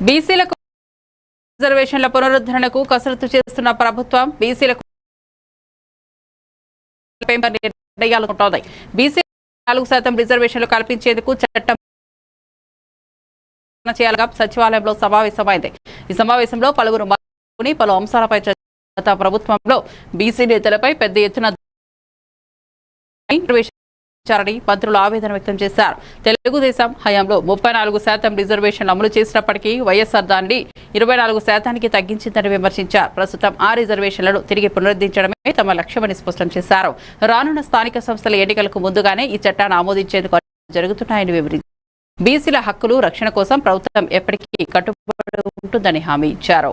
బీసీలకు రిజర్వేషన్ల పునరుద్ధరణకు కసరత్తు చేస్తున్న ప్రభుత్వం బీసీలకు నిర్ణయాలుకుంటోంది బీసీ నాలుగు శాతం రిజర్వేషన్లు కల్పించేందుకు చట్టం చేయాలగా సచివాలయంలో సమావేశమైంది. ఈ సమావేశంలో పలువురు పాల్గొని పలు అంశాలపై ప్రభుత్వంలో బీసీ నేతలపై పెద్ద ఎత్తున రిజర్వేషన్లు మంత్రులు ఆవేదన వ్యక్తం చేశారు. తెలుగుదేశం హయాంలో ముప్పై నాలుగు శాతం రిజర్వేషన్లు అమలు చేసినప్పటికీ వైఎస్ఆర్ దాన్ని ఇరవై నాలుగు శాతానికి తగ్గించిందని విమర్శించారు. ప్రస్తుతం ఆ రిజర్వేషన్లను తిరిగి పునరుద్ధరించడమే తమ లక్ష్యమని స్పష్టం చేశారు. రానున్న స్థానిక సంస్థల ఎన్నికలకు ముందుగానే ఈ చట్టాన్ని ఆమోదించేందుకు జరుగుతున్నాయని వివరించారు. బీసీల హక్కులు రక్షణ కోసం ప్రభుత్వం ఎప్పటికీ కట్టుబడి ఉంటుందని హామీ ఇచ్చారు.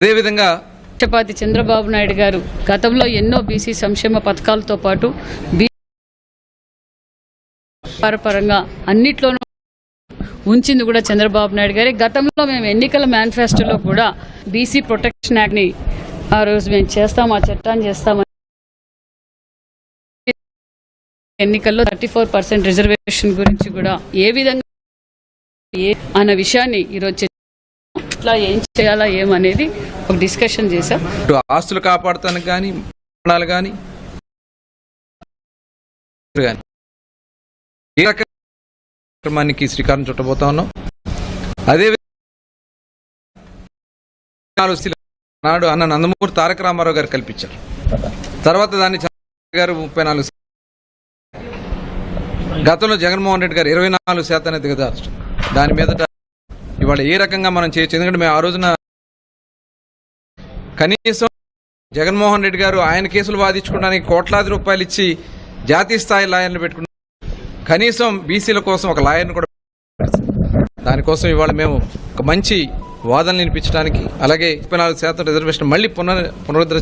అదేవిధంగా రాష్ట్రపతి చంద్రబాబు నాయుడు గారు గతంలో ఎన్నో బీసీ సంక్షేమ పథకాలతో పాటు వ్యాపారపరంగా అన్నిట్లోనూ ఉంచింది కూడా చంద్రబాబు నాయుడు గారి. గతంలో మేము ఎన్నికల మేనిఫెస్టోలో కూడా బీసీ ప్రొటెక్షన్ యాక్ట్ని ఆ రోజు మేము చేస్తాం ఆ చట్టాన్ని చేస్తామని ఎన్నికల్లో థర్టీ ఫోర్ పర్సెంట్ రిజర్వేషన్ గురించి కూడా ఏ విధంగా అన్న విషయాన్ని ఈరోజు ఇట్లా ఏం చేయాలా ఏమనేది ఒక డిస్కషన్ చేశాం. ఆస్తులు కాపాడటానికి కానీ కానీ కానీ ఏ రకమైన కార్యక్రమానికి శ్రీకారం చుట్టబోతా ఉన్నాం. అదే నాడు అన్న నందమూరి తారక రామారావు గారు కల్పించారు. తర్వాత దాన్ని గారు ముప్పై నాలుగు గతంలో జగన్మోహన్ రెడ్డి గారు ఇరవై నాలుగు శాతాన్ని దిగదార్చడం దాని మీద ఇవాళ ఏ రకంగా మనం చేయొచ్చు? ఎందుకంటే మేము ఆ రోజున కనీసం జగన్మోహన్ రెడ్డి గారు ఆయన కేసులు వాదించుకోవడానికి కోట్లాది రూపాయలు ఇచ్చి జాతీయ స్థాయి లాయర్లు పెట్టుకున్నారు కనీసం బీసీల కోసం ఒక లాయర్ని కూడా దానికోసం ఇవాళ మేము ఒక మంచి వాదనలు వినిపించడానికి అలాగే ముప్పై నాలుగు శాతం రిజర్వేషన్ మళ్ళీ పునర్ పునరుద్ధరించ